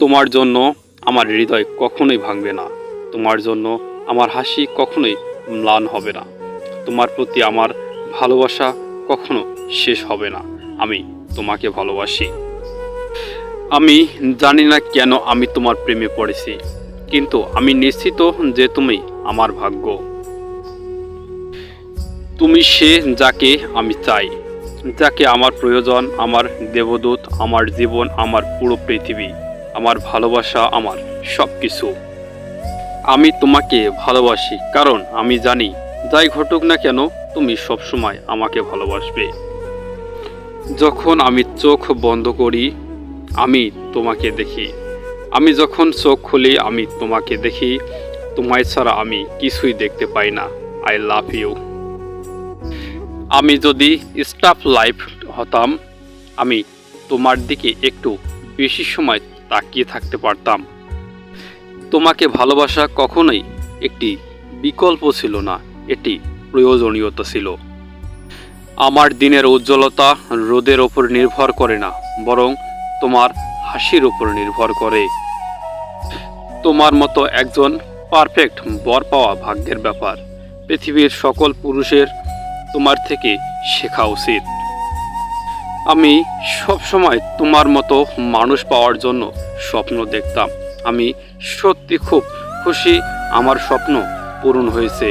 তোমার জন্য আমার হৃদয় কখনোই ভাঙবে না। তোমার জন্য আমার হাসি কখনোই ম্লান হবে না। তোমার প্রতি আমার ভালোবাসা কখনো শেষ হবে না। আমি তোমাকে ভালোবাসি। আমি জানি না কেন আমি তোমার প্রেমে পড়েছি, কিন্তু আমি নিশ্চিত যে তুমি আমার ভাগ্য। তুমি সে যাকে আমি চাই, যাকে আমার প্রয়োজন, আমার দেবদূত, আমার জীবন, আমার পুরো পৃথিবী। আমার ভালোবাসা আমার সব কিছু আমি তোমাকে ভালোবাসি, কারণ আমি জানি যাই ঘটুক না কেন, তুমি সবসময় আমাকে ভালোবাসবে। যখন আমি চোখ বন্ধ করি, আমি তোমাকে দেখি। আমি যখন চোখ খুলি, আমি তোমাকে দেখি। তোমায় ছাড়া আমি কিছুই দেখতে পাই না। আই লাভ ইউ আমি যদি স্টাফ লাইফ হতাম, আমি তোমার দিকে একটু বেশি সময় তাকিয়ে থাকতে পারতাম। তোমাকে ভালোবাসা কখনোই একটি বিকল্প ছিল না, এটি প্রয়োজনীয়তা ছিল। আমার দিনের উজ্জ্বলতা রোদের ওপর নির্ভর করে না, বরং তোমার হাসির ওপর নির্ভর করে। তোমার মতো একজন পারফেক্ট বর পাওয়া ভাগ্যের ব্যাপার। পৃথিবীর সকল পুরুষের তোমার থেকে শেখা উচিত। আমি সব সময় তোমার মতো মানুষ পাওয়ার জন্য স্বপ্ন দেখতাম। আমি সত্যি খুব খুশি আমার স্বপ্ন পূরণ হয়েছে।